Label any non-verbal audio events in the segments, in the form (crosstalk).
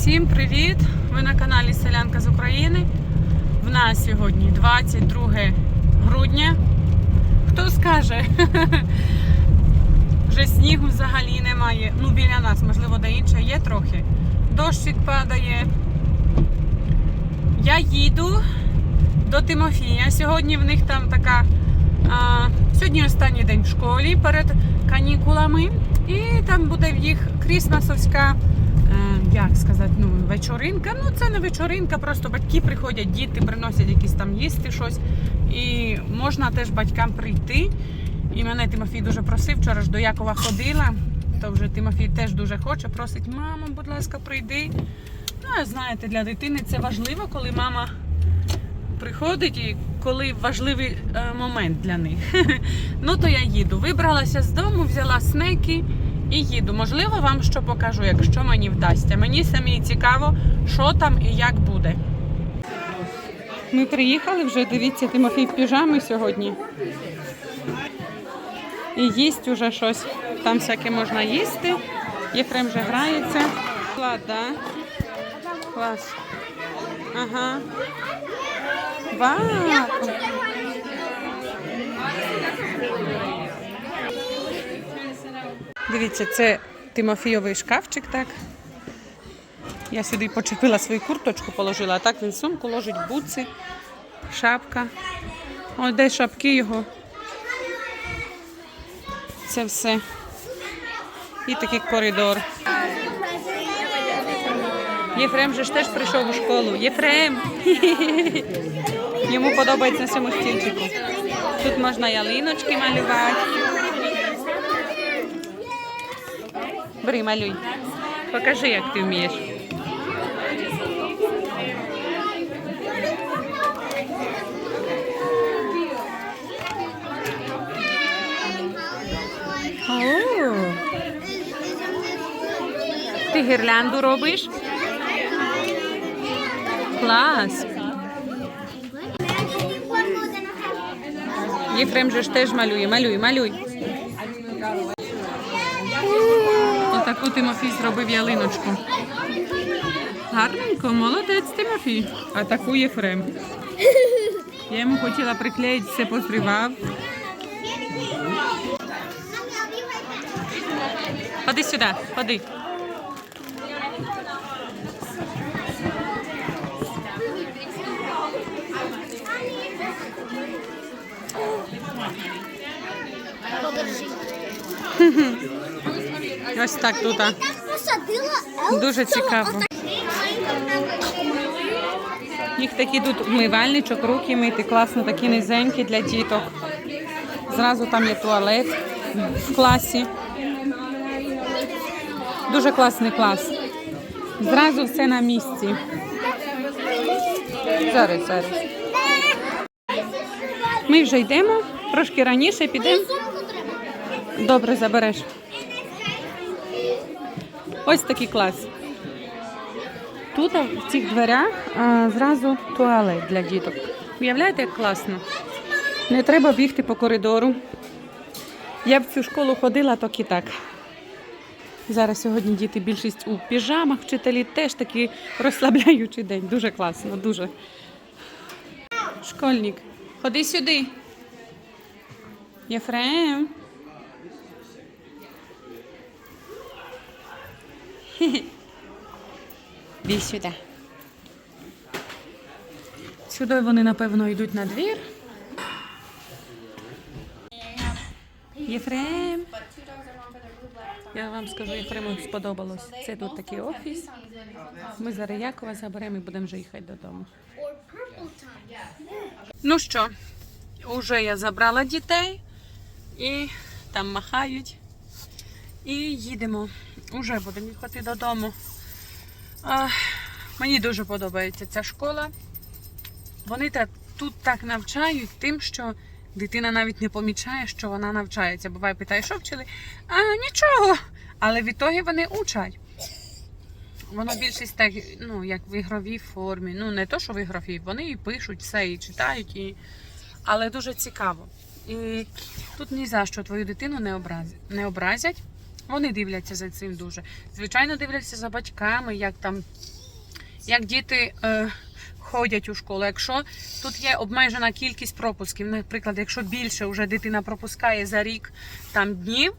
Всім привіт! Ви на каналі Селянка з України. В нас сьогодні 22 грудня. Хто скаже? (laughs) Вже снігу взагалі немає. Ну, біля нас, можливо, де інше є трохи. Дощик падає. Я їду до Тимофія. Сьогодні в них там така. А, сьогодні останній день в школі перед канікулами. І там буде в їх крісмасовська, як сказати, ну, вечоринка. Ну, це не вечоринка, просто батьки приходять, діти приносять якісь там їсти щось. І можна теж батькам прийти. І мене Тимофій дуже просив, вчора ж до Якова ходила, то вже Тимофій теж дуже хоче, просить, мамо, будь ласка, прийди. Ну, знаєте, для дитини це важливо, коли мама приходить і коли важливий е, момент для них. (laughs) ну то я їду. Вибралася з дому, взяла снеки і їду. Можливо, вам що покажу, якщо мені вдасться. Мені самі цікаво, що там і як буде. Ми приїхали вже, дивіться, Тимофій в піжамі сьогодні. І їсть уже щось. Там всяке можна їсти. Єфрем вже грається. Клад, да? Клас. Ага. Вау! Дивіться, це Тимофійовий шкафчик, так. Я сюди почепила свою курточку, положила, а так він сумку ложить буци, шапка. Ось де шапки його. Це все. І такий коридор. Єфрем же ж теж прийшов у школу. Єфрем! Йому подобається на цьому стільчику. Тут можна ялиночки малювати. Бери, малюй. Покажи, як ти вмієш. О! Ти гірлянду робиш? Клас! Єфрем же ж теж малює. Малюй, малюй. Отаку Тимофій зробив ялиночку. Гарненько, молодець Тимофій. А таку Єфрем. Я йому хотіла приклеїти, все позривав. Ходи сюди, ходи. Ось так тут. Дуже цікаво. Їх такі тут вмивальничок, руки мити, класно, такі низенькі для діток. Зразу там є туалет в класі. Дуже класний клас. Зразу все на місці. Зараз, зараз. Ми вже йдемо, трошки раніше підемо. Добре, забереш. Ось такий клас. Тут в цих дверях а, зразу туалет для діток. Уявляєте, як класно? Не треба бігти по коридору. Я б в цю школу ходила, так і так. Зараз сьогодні діти більшість у піжамах, вчителі теж такий розслабляючий день. Дуже класно, дуже. Школьник, ходи сюди. Єфрем. (laughs) Іди сюди. Сюди вони, напевно, йдуть на двір. Єфрем. Я вам скажу, Єфрему сподобалось. Це тут такий офіс. Ми зараз Якова заберемо і будемо вже їхати додому. Ну що, вже я забрала дітей і там махають. І їдемо. Уже будемо їхати додому. А, мені дуже подобається ця школа. Вони та, тут так навчають тим, що дитина навіть не помічає, що вона навчається. Буває, питає, що вчили? А нічого. Але відтоді вони учать. Воно більшість так, ну, як в ігровій формі. Ну, не то, що в ігровій, вони і пишуть все, і читають, і... але дуже цікаво. І тут ні за що твою дитину не образять. Не образять. Вони дивляться за цим дуже. Звичайно, дивляться за батьками, як там, як діти е, ходять у школу. Якщо тут є обмежена кількість пропусків, наприклад, якщо більше вже дитина пропускає за рік там днів,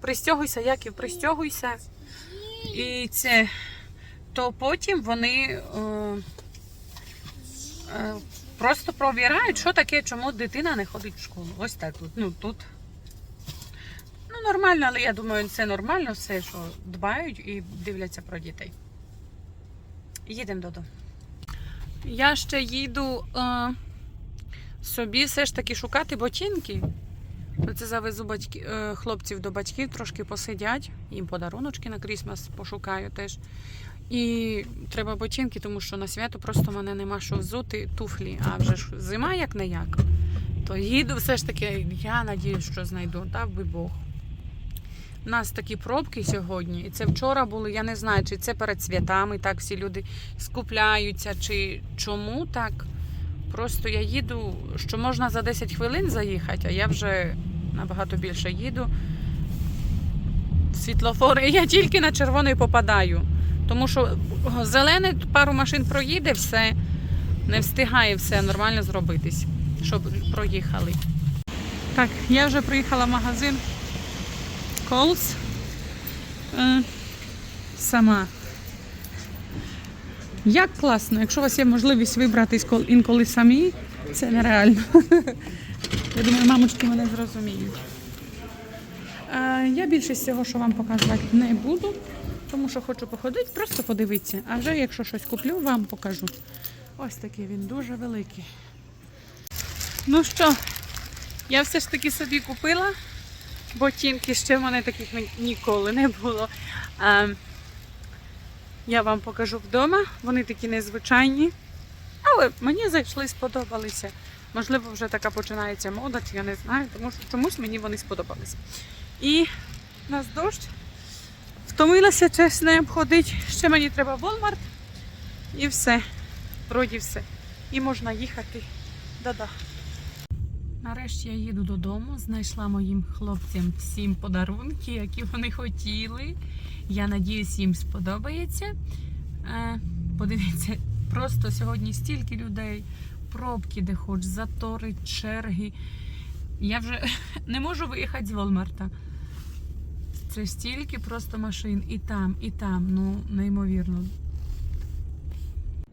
пристягуйся, Яків, пристягуйся. І це, то потім вони е, е, просто провірають, що таке, чому дитина не ходить в школу. Ось так. от. Ну тут. Ну, нормально, але я думаю, це нормально все, що дбають і дивляться про дітей. Їдемо додому. Я ще їду е, собі все ж таки шукати ботинки. Оце завезу батьки, е, хлопців до батьків, трошки посидять, їм подаруночки на Крісмас пошукаю теж. І треба ботинки, тому що на свято просто мене нема що взути туфлі, а вже ж зима як не як. То їду все ж таки, я надіюсь, що знайду, дав би Бог. У нас такі пробки сьогодні, і це вчора були, я не знаю, чи це перед святами так всі люди скупляються, чи чому так. Просто я їду, що можна за 10 хвилин заїхати, а я вже набагато більше їду. Світлофори, я тільки на червоний попадаю. Тому що зелений пару машин проїде, все не встигає все нормально зробитись, щоб проїхали. Так, я вже приїхала в магазин Coles. Е, сама. Як класно, якщо у вас є можливість вибратись кол- інколи самі, це нереально. (laughs) Я думаю, мамочки мене зрозуміють. Е, Я більшість цього, що вам показувати, не буду, тому що хочу походити, просто подивитися. А вже якщо щось куплю, вам покажу. Ось такий він дуже великий. Ну що, я все ж таки собі купила ботинки, ще в мене таких ніколи не було. А, я вам покажу вдома. Вони такі незвичайні. Але мені зайшли, сподобалися. Можливо, вже така починається мода, чи я не знаю, тому що чомусь мені вони сподобалися. І у нас дощ. Втомилася чесно обходити. Ще мені треба Walmart. І все. Вроді все. І можна їхати додому. Нарешті я їду додому, знайшла моїм хлопцям всім подарунки, які вони хотіли. Я надіюсь, їм сподобається. Е, Подивіться, просто сьогодні стільки людей, пробки, де хоч, затори, черги. Я вже (laughs) не можу виїхати з Волмарта. Це стільки просто машин і там, і там. Ну, неймовірно.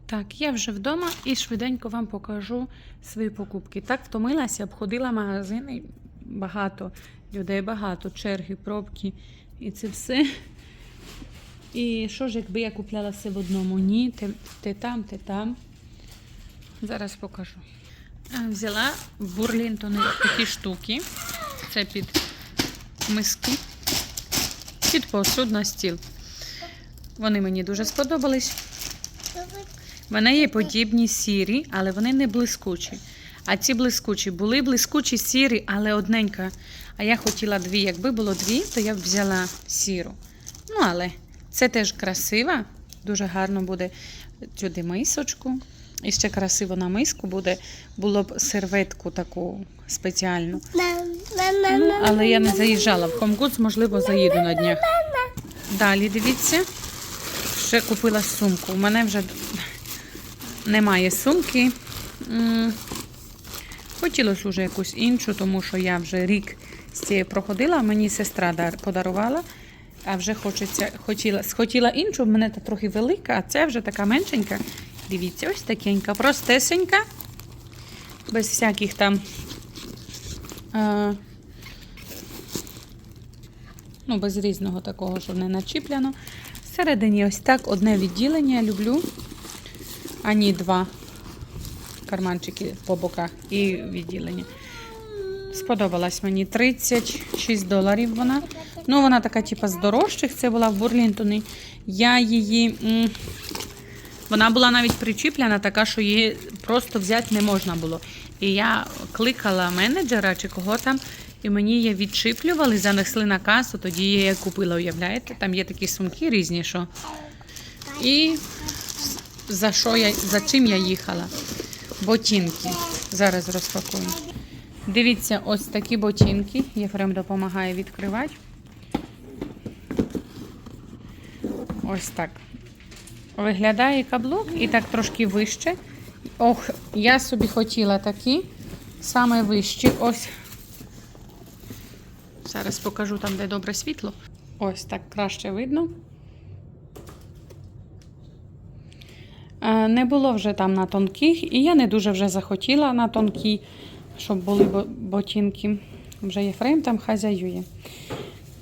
Так, я вже вдома і швиденько вам покажу свої покупки. Так втомилася, обходила магазини, багато людей, багато черги, пробки і це все. І що ж, якби я купляла все в одному? Ні, те, те там, те там. Зараз покажу. Взяла Бурлінтони такі штуки. Це під миски, під посуд на стіл. Вони мені дуже сподобались. В мене є подібні сірі, але вони не блискучі. А ці блискучі були блискучі сірі, але одненька. А я хотіла дві. Якби було дві, то я б взяла сіру. Ну, але це теж красиво. Дуже гарно буде сюди мисочку. І ще красиво на миску буде, було б серветку таку спеціальну. Ну, але я не заїжджала в HomeGoods, можливо, заїду на днях. Далі дивіться, ще купила сумку. У мене вже немає сумки. Хотілося вже якусь іншу, тому що я вже рік з цією проходила, мені сестра подарувала, а вже хочеться, хотіла, схотіла іншу, в мене та трохи велика, а це вже така меншенька. Дивіться, ось такенька, простесенька, без всяких там. Е, ну, без різного такого, що не начіпляно. Всередині ось так одне відділення люблю. А ні, два карманчики по боках і відділення. Сподобалась мені 36 доларів вона. Ну, вона така, типу, з дорожчих. Це була в Бурлінтоні. Я її. Вона була навіть причіплена, така, що її просто взяти не можна було. І я кликала менеджера чи кого там, і мені її відчіплювали, занесли на касу, тоді я її купила, уявляєте? Там є такі сумки різні, що. І за що я, за чим я їхала. Ботинки. Зараз розпакую. Дивіться, ось такі ботинки. Єфрем допомагає відкривати. Ось так. Виглядає каблук і так трошки вище. Ох, я собі хотіла такі, саме вищі. Ось. Зараз покажу там, де добре світло. Ось так краще видно. Не було вже там на тонких, і я не дуже вже захотіла на тонкі, щоб були бо- ботинки. Вже Єфрем там хазяює.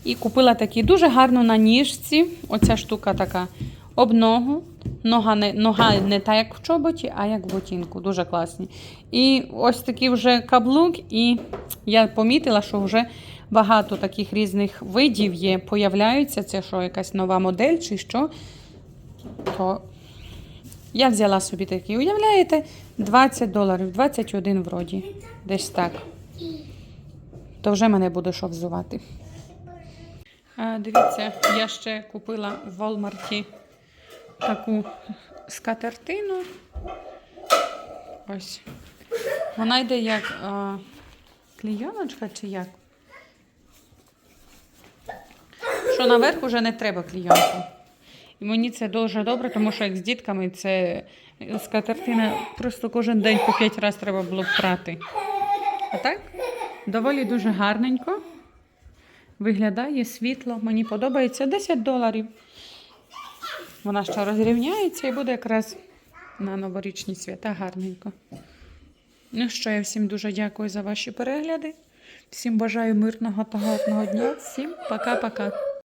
І купила такі дуже гарно на ніжці. Оця штука така об ногу. Нога не, нога не та, як в чоботі, а як в ботинку. Дуже класні. І ось такий вже каблук, і я помітила, що вже багато таких різних видів є, появляються. Це що, якась нова модель чи що. То я взяла собі такий, уявляєте, 20 доларів, 21 вроді. Десь так. То вже мене буде що взувати. А, дивіться, я ще купила в Walmarті таку скатертину. Ось. Вона йде як а, клійоночка чи як? Що наверх уже не треба клійонку. Мені це дуже добре, тому що як з дітками це скатертина просто кожен день по 5 разів треба було прати. А так? Доволі дуже гарненько. Виглядає світло. Мені подобається 10 доларів. Вона ще розрівняється і буде якраз на новорічні свята гарненько. Ну що, я всім дуже дякую за ваші перегляди. Всім бажаю мирного та гарного дня. Всім пока-пока.